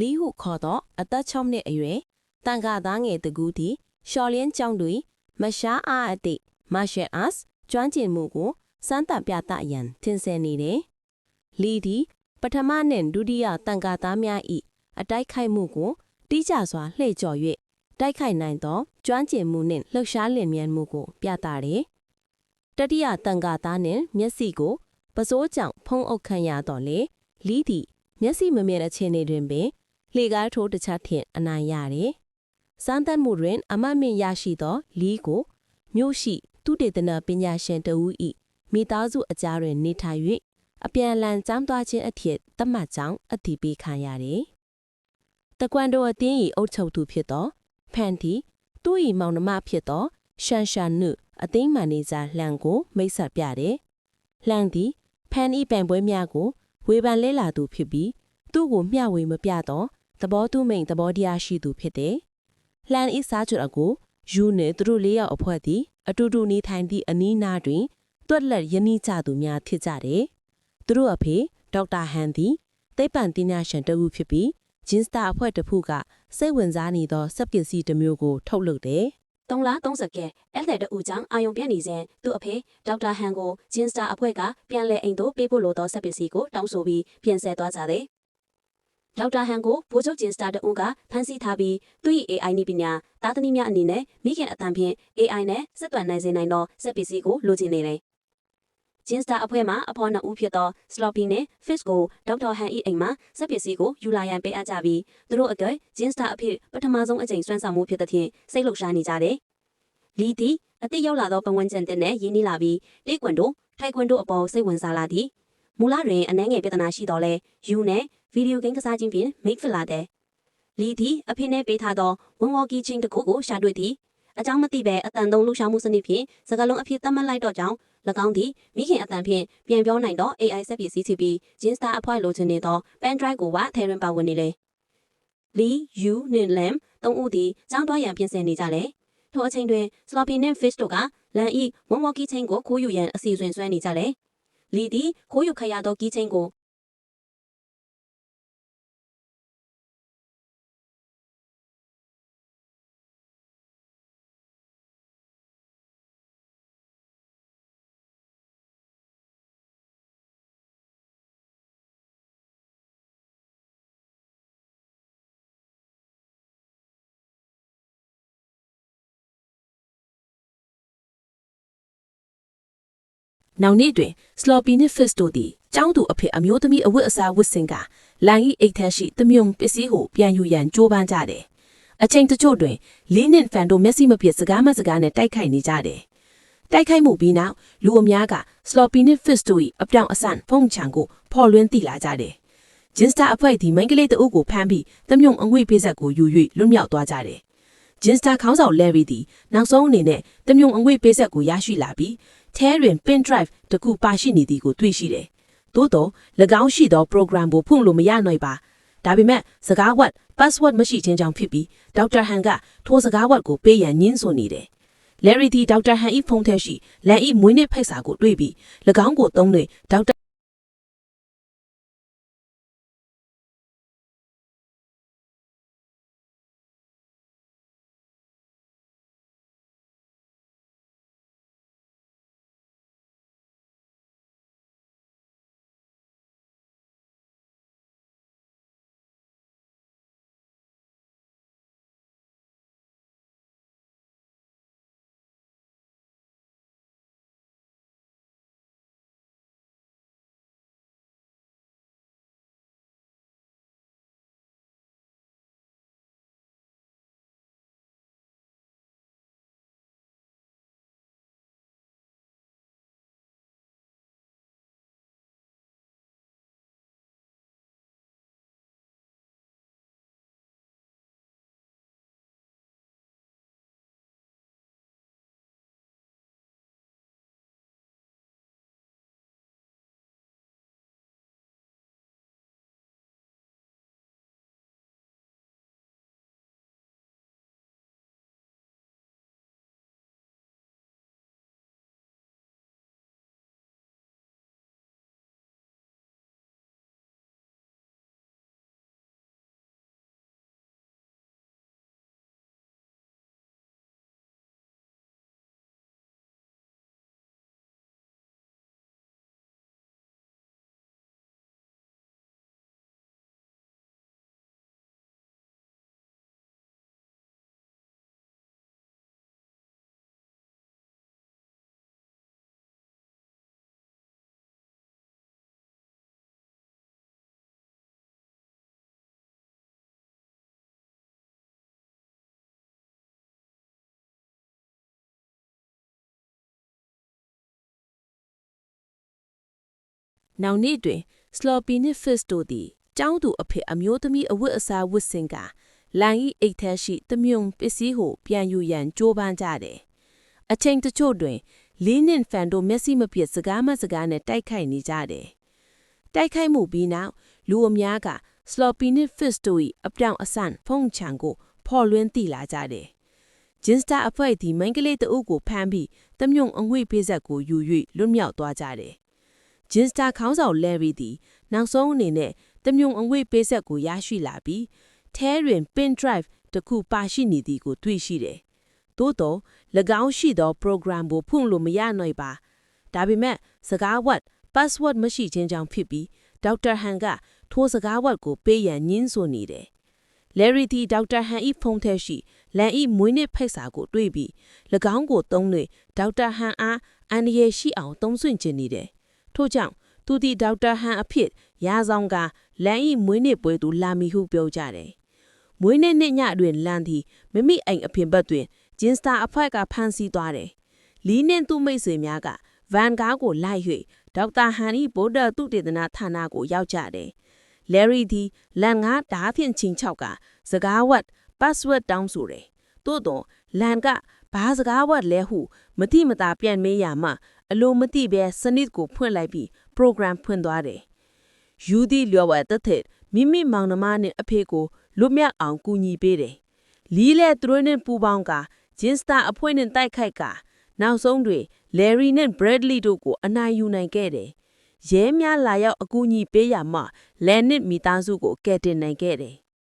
လီဟုခေါ်သောအသက်6နှစ်အရွယ်တန်ခါသားငယ်တကူသည်ရှော်လင်းကျောင်းတွင်မရှားအားအတိတ် martial arts ကျွမ်းကျင်မှုကိုစမ်းသပ်ပြသရန်ထင်ဆင်နေတယ်။လီသည်ပထမနှင့်ဒုတိယတန်ခါသားများ၏အတိုက်ခိုက်မှုကိုတိကျစွာလှည့်ကျော်၍တိုက်ခိုက်နိုင်သောကျွမ်းကျင်မှုနှင့်လှုပ်ရှားလင်မြန်မှုကိုပြသတယ်။တတိယတန်ခါသားနှင့်မျက်စိကိုပစိုးကြောင့်ဖုံးအုပ်ခံရတော့လေလီသည်မျက်စိမမြင်တဲ့အခြေအနေတွင်ပင် လှေကားထိုးတစ်ချက်ဖြင့်အနိုင်ရတယ်။စမ်းသပ်မှုတွင် အမတ်မင်ရရှိသောလီကိုမြို့ရှိသူတေသနပညာရှင်တဦး၏မိသားစုအကြားတွင်နေထိုင်၍အပြန်အလှန်ចောင်းသွားခြင်းအဖြစ်သတ်မှတ်ကြောင်းအတည်ပြုခံရတယ်။တကွန်ဒိုအသင်း၏အုပ်ချုပ်သူဖြစ်သောဖန်တီသူ့၏မောင်နှမဖြစ်သောရှန်ရှာနုအသင်းမန်နေဂျာလှန်ကိုမိတ်ဆက်ပြတယ်။လှန်သည်ဖန်၏ပန်ပွဲများကိုဝေဖန်လဲလာသူဖြစ်ပြီးသူ့ကိုမျှဝေမပြတော့ သဘောတူမိန်သဘောတရားရှိသူဖြစ်တယ်။လှန်၏စားကြအကိုယူနှင့်သူတို့လေးယောက်အဖွဲ့သည် အတူတူနေထိုင်သည့်အနီးနားတွင်တွက်လက်ယဉ်နီးကြသူများဖြစ်ကြတယ်။သူတို့အဖေဒေါက်တာဟန်သည်သိပ္ပံပညာရှင်တစ်ဦးဖြစ်ပြီးဂျင်းစတာအဖွဲ့တစ်ခုကစိတ်ဝင်စားနေသောစက်ပစ္စည်းတစ်မျိုးကိုထုတ်လုပ်တယ်3လ30ကဲအဲ့တဲ့တူကြောင့်အာယုံပြတ်နေစဉ်သူ့အဖေဒေါက်တာဟန်ကိုဂျင်းစတာအဖွဲ့ကပြန်လဲအိမ်သို့ပေးဖို့လိုသောဆက်ပစ္စည်းကိုတောင်းဆိုပြီးပြန်ဆက်သွားကြတယ်။ ဒေါက်တာဟန်ကိုဘိုးချုပ်ဂျင်းစတာတအုံးကဖမ်းဆီးထားပြီးသူ့၏ AI နည်းပညာသားသမီးများအနေနဲ့မိခင်အတန်ဖြင့် AI နဲ့ဆက်သွယ်နိုင်စေနိုင်သောဆက်ပစ္စည်းကိုလိုချင်နေတယ်။ဂျင်းစတာအဖွဲ့မှအဖေါ်နှစ်ဦးဖြစ်သော Sloppy နဲ့ Fish ကိုဒေါက်တာဟန်၏အိမ်မှဆက်ပစ္စည်းကိုယူလာရန်ပေးအပ်ကြပြီးသူတို့အတွက်ဂျင်းစတာအဖြစ်ပထမဆုံးအကြိမ်စွမ်းဆောင်မှုဖြစ်သဖြင့်စိတ်လှုပ်ရှားနေကြတယ်။လီတီအသစ်ရောက်လာသောပတ်ဝန်းကျင်တင်နဲ့ရင်းနှီးလာပြီးတေကွန်တို့ထိုက်ကွန်တို့အပေါ်စိတ်ဝင်စားလာသည်။မူလတွင်အနှဲငယ်ပြဿနာရှိတော့လဲယူနဲ့ ဗီဒီယိုဂိမ်းကစားခြင်းဖြင့်မိတ်ဖလာတဲ့လီတီအဖေနဲ့ပေးထားသောဝန်ဝေါ်ကီချင်းတစ်ခုကိုရှာတွေ့သည်။အကြောင်းမသိဘဲအတန်သုံးလှူရှာမှုစနစ်ဖြင့်စကားလုံးအဖြစ်သတ်မှတ်လိုက်တော့ကြောင်း၎င်းသည်မိခင်အတန်ဖြင့်ပြန်ပြောနိုင်သော AI စက်ပစ္စည်းစီပြီးဂျင်းစတာအဖွဲ့လိုချင်နေသော pen drive ကိုပါထဲတွင်ပါဝင်နေလေလီယူနှင့်လမ်သုံးဦးသည်ကြောင်းတွားရန်ပြင်ဆင်နေကြလေထိုအချိန်တွင် sloppy နှင့် fish တို့ကလန်ဤဝန်ဝေါ်ကီချင်းကိုခိုးယူရန်အစီအစဉ်ဆွဲနေကြလေလီသည်ခိုးယူခရသောကီချင်းကို နောက်နေ့တွင် Sloppy နှင့် Fist တို့သည်ကျောင်းသူအဖေအမျိုးသမီးအဝတ်အစားဝတ်ဆင်ကလန်၏အိတ်ထက်ရှိသမြုံပစ္စည်းကိုပြန်ယူရန်ကြိုးပမ်းကြတယ်။အချိန်တချို့တွင်လင်းနှင့်ဖန်တို့မျက်စိမပြတ်စကားမစကားနဲ့တိုက်ခိုက်နေကြတယ်။တိုက်ခိုက်မှုပြီးနောက်လူအများက Sloppy နှင့် Fist တို့၏အပြောင်အဆန်ဖုံချံကိုဖော်လွှင်းသိလာကြတယ်။ Jinster အဖွဲ့သည်မိန်းကလေးတအုပ်ကိုဖမ်းပြီးသမြုံအငွေ့ပေးဆက်ကိုယူ၍လွတ်မြောက်သွားကြတယ်။ Jinster ခေါင်းဆောင် Larry သည်နောက်ဆုံးအနေနဲ့တမြုံအငွေ့ပေးဆက်ကိုရရှိလာပြီးထဲတွင် pin drive တခုပါရှိနေသည်ကိုတွေ့ရှိတယ်။သို့တော့၎င်းရှိသော program ကိုဖွင့်လို့မရနိုင်ပါ။ဒါပေမဲ့စကားဝတ် password မရှိခြင်းကြောင့်ဖြစ်ပြီးဒေါက်တာဟန်ကထိုစကားဝတ်ကိုပေးရန်ညှင်းဆိုနေတယ်။ Larry သည်ဒေါက်တာဟန်၏ဖုန်းထဲရှိလန်၏မွေးနေ့ဖိတ်စာကိုတွေ့ပြီး၎င်းကိုသုံး၍ဒေါက်တာ။ နောက်နေ့တွင် Sloppy နှင့် Fist တို့သည်ကျောင်းသူအဖေအမျိုးသမီးအဝတ်အစားဝတ်ဆင်ကလန်၏အိတ်ထက်ရှိတမြုံပစ္စည်းကိုပြန်ယူရန်ကြိုးပမ်းကြတယ်။အချိန်တချို့တွင်လီနင်ဖန်တို့မျက်စိမပြတ်စကားမစကားနဲ့တိုက်ခိုက်နေကြတယ်။တိုက်ခိုက်မှုပြီးနောက်လူအများက Sloppy နှင့် Fist တို့၏အပြောင်အဆန်ဖုန်ချံကိုဖော်လွှင်းတိလာကြတယ်။ Jinsta အဖွဲ့သည်မိန်းကလေးတအုပ်ကိုဖမ်းပြီးတမြုံအငွေ့ပေးဆက်ကိုယူ၍လွတ်မြောက်သွားကြတယ်။ Jinsta ခေါင်းဆောင် Larry သည်နောက်ဆုံးအနေနဲ့တမြုံအငွေ့ပေးဆက်ကိုရရှိလာပြီးထဲတွင် pin drive တစ်ခုပါရှိနေသည်ကိုတွေ့ရှိတယ်။သို့တော့၎င်းရှိသော program ကိုဖွင့်လို့မရနိုင်ပါ။ဒါပေမဲ့စကားဝတ် password မရှိခြင်းကြောင့်ဖြစ်ပြီးဒေါက်တာဟန်ကထိုစကားဝတ်ကိုပေးရန်ညှင်းဆိုနေတယ်။ Larry သည်ဒေါက်တာဟန်၏ဖုန်းထဲရှိလန်၏မွေးနေ့ဖိတ်စာကိုတွေ့ပြီး၎င်းကိုသုံး၍ဒေါက်တာဟန်အားအန်ဒီရဲ့ရှိအောင်သုံးဆွင့်ခြင်းနေတယ်။ ထို့ကြောင့်သူသည်ဒေါက်တာဟန်အဖြစ်ရာဆောင်ကလန်၏မွေးနေ့ပွဲသို့လာမည်ဟုပြောကြတယ်။မွေးနေ့နေ့ညတွင်လန်သည်မိမိအိမ်အပြင်ဘက်တွင်ဂျင်စတာအဖွဲ့ကဖမ်းဆီးသွားတယ်။လီနှင့်သူ့မိတ်ဆွေများကဗန်ကားကိုလိုက်၍ဒေါက်တာဟန်၏ဗုဒ္ဓသုတေသနဌာနကိုရောက်ကြတယ်။ Larry သည်လန်ငါဓာဖြင့်ချင်းချောက်ကစကားဝတ် password တောင်းဆိုတယ်။သို့တော့လန်က ဘာစကားဝတ်လဲဟုမတိမတာပြန်မေးရမှအလိုမတိပဲစနစ်ကိုဖွင့်လိုက်ပြီး program ဖွင့်သွားတယ်။ယူဒီလျော်ဝဲတသက်မိမိမောင်နှမနဲ့အဖေကိုလွတ်မြောက်အောင်ကူညီပေးတယ်။လီလဲသူတို့နဲ့ပူပေါင်းကဂျင်စတာအဖွဲ့နဲ့တိုက်ခိုက်ကနောက်ဆုံးတွင် Larry နဲ့ Bradley တို့ကိုအနိုင်ယူနိုင်ခဲ့တယ်။ရဲများလာရောက်အကူအညီပေးရမှလန်နစ်မိသားစုကိုကယ်တင်နိုင်ခဲ့တယ်